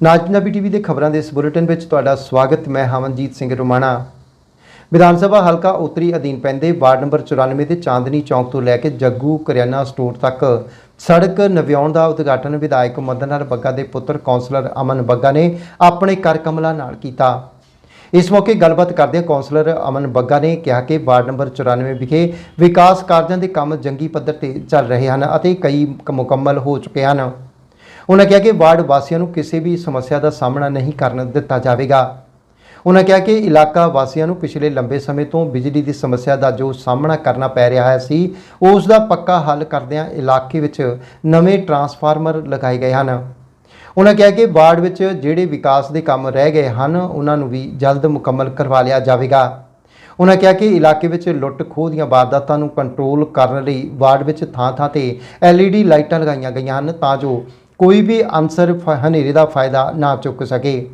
ਨਾਜ Punjabi TV ਦੇ ਖਬਰਾਂ ਦੇ ਇਸ ਬੁਲੇਟਿਨ ਵਿੱਚ ਤੁਹਾਡਾ ਸਵਾਗਤ, ਮੈਂ ਹਮਨਜੀਤ ਸਿੰਘ ਰੋਮਾਣਾ। ਵਿਧਾਨ ਸਭਾ ਹਲਕਾ ਉੱਤਰੀ ਅਧੀਨ ਪੈਂਦੇ ਵਾਰਡ ਨੰਬਰ 94 ਦੇ ਚਾਂਦਨੀ ਚੌਂਕ ਤੋਂ ਲੈ ਕੇ ਜੱਗੂ ਕਰਿਆਨਾ ਸਟੋਰ ਤੱਕ ਸੜਕ ਨਵਿਆਉਣ ਦਾ ਉਦਘਾਟਨ ਵਿਧਾਇਕ ਮਦਨ ਲਾਲ ਬੱਗਾ ਦੇ ਪੁੱਤਰ ਕੌਂਸਲਰ ਅਮਨ ਬੱਗਾ ਨੇ ਆਪਣੇ ਕਰ ਕਮਲਾਂ ਨਾਲ ਕੀਤਾ। ਇਸ ਮੌਕੇ ਗੱਲਬਾਤ ਕਰਦਿਆਂ ਕੌਂਸਲਰ ਅਮਨ ਬੱਗਾ ਨੇ ਕਿਹਾ ਕਿ ਵਾਰਡ ਨੰਬਰ 94 ਵਿਖੇ ਵਿਕਾਸ ਕਾਰਜਾਂ ਦੇ ਕੰਮ ਜੰਗੀ ਪੱਧਰ ਤੇ ਚੱਲ ਰਹੇ ਹਨ ਅਤੇ ਕਈ ਮੁਕੰਮਲ ਹੋ ਚੁੱਕੇ ਹਨ। ਉਹਨਾਂ ਕਿਹਾ ਕਿ ਵਾਰਡ ਵਾਸੀਆਂ ਨੂੰ ਕਿਸੇ ਵੀ ਸਮੱਸਿਆ ਦਾ ਸਾਹਮਣਾ ਨਹੀਂ ਕਰਨ ਦਿੱਤਾ ਜਾਵੇਗਾ। ਉਹਨਾਂ ਕਿਹਾ ਕਿ ਇਲਾਕਾ ਵਾਸੀਆਂ ਨੂੰ ਪਿਛਲੇ ਲੰਬੇ ਸਮੇਂ ਤੋਂ ਬਿਜਲੀ ਦੀ ਸਮੱਸਿਆ ਦਾ ਜੋ ਸਾਹਮਣਾ ਕਰਨਾ ਪੈ ਰਿਹਾ ਹੈ ਸੀ, ਉਸ ਦਾ ਪੱਕਾ ਹੱਲ ਕਰਦਿਆਂ ਇਲਾਕੇ ਵਿੱਚ ਨਵੇਂ ਟਰਾਂਸਫਾਰਮਰ ਲਗਾਏ ਗਏ ਹਨ। ਉਹਨਾਂ ਕਿਹਾ ਕਿ ਵਾਰਡ ਵਿੱਚ ਜਿਹੜੇ ਵਿਕਾਸ ਦੇ ਕੰਮ ਰਹਿ ਗਏ ਹਨ ਉਹਨਾਂ ਨੂੰ ਵੀ ਜਲਦ ਮੁਕੰਮਲ ਕਰਵਾ ਲਿਆ ਜਾਵੇਗਾ। ਉਹਨਾਂ ਕਿਹਾ ਕਿ ਇਲਾਕੇ ਵਿੱਚ ਲੁੱਟ ਖੋਹ ਦੀਆਂ ਵਾਰਦਾਤਾਂ ਨੂੰ ਕੰਟਰੋਲ ਕਰਨ ਲਈ ਵਾਰਡ ਵਿੱਚ ਥਾਂ-ਥਾਂ ਤੇ LED ਲਾਈਟਾਂ ਲਗਾਈਆਂ ਗਈਆਂ ਹਨ ਤਾਂ ਜੋ ਕੋਈ ਵੀ ਅਨਸਰ ਫ- ਹਨੇਰੇ ਦਾ ਫਾਇਦਾ ਨਾ ਚੁੱਕ ਸਕੇ।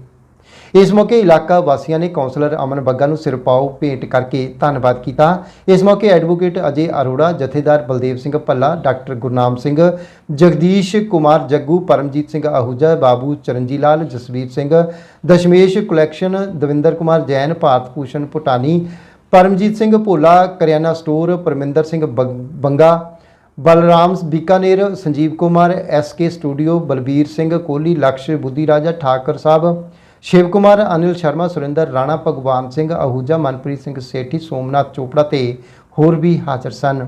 ਇਸ ਮੌਕੇ ਇਲਾਕਾ ਵਾਸੀਆਂ ਨੇ ਕੌਂਸਲਰ ਅਮਨ ਬੱਗਾ ਨੂੰ ਸਿਰਪਾਓ ਭੇਟ ਕਰਕੇ ਧੰਨਵਾਦ ਕੀਤਾ। ਇਸ ਮੌਕੇ advocate Ajay Arora, Jathedar Baldev Singh Bhalla, doctor Gurnam Singh, Jagdish Kumar Jaggu, Paramjit Singh Ahuja, Babu Charanji Lal Jasvir Singh, Dashmesh collection, Davinder Kumar Jain Bharat Bhushan Bhutani, Paramjit Singh Bhola, ਕਰਿਆਨਾ store, Parminder Singh ਬੰ- Banga Balram Bikaner, Sanjeev Kumar SK studio Balbir Singh Kohli, ਲਕਸ਼ ਬੁੱਧੀ ਰਾਜਾ, ਠਾਕਰ ਸਾਹਿਬ, ਸ਼ਿਵ ਕੁਮਾਰ, ਅਨਿਲ ਸ਼ਰਮਾ, ਸੁਰਿੰਦਰ ਰਾਣਾ, ਭਗਵਾਨ ਸਿੰਘ ਆਹੂਜਾ ਮਨਪ੍ਰੀਤ ਸਿੰਘ ਸੇਠੀ, ਸੋਮਨਾਥ ਚੋਪੜਾ ਤੇ ਹੋਰ ਵੀ ਹਾਜ਼ਰ ਸਨ।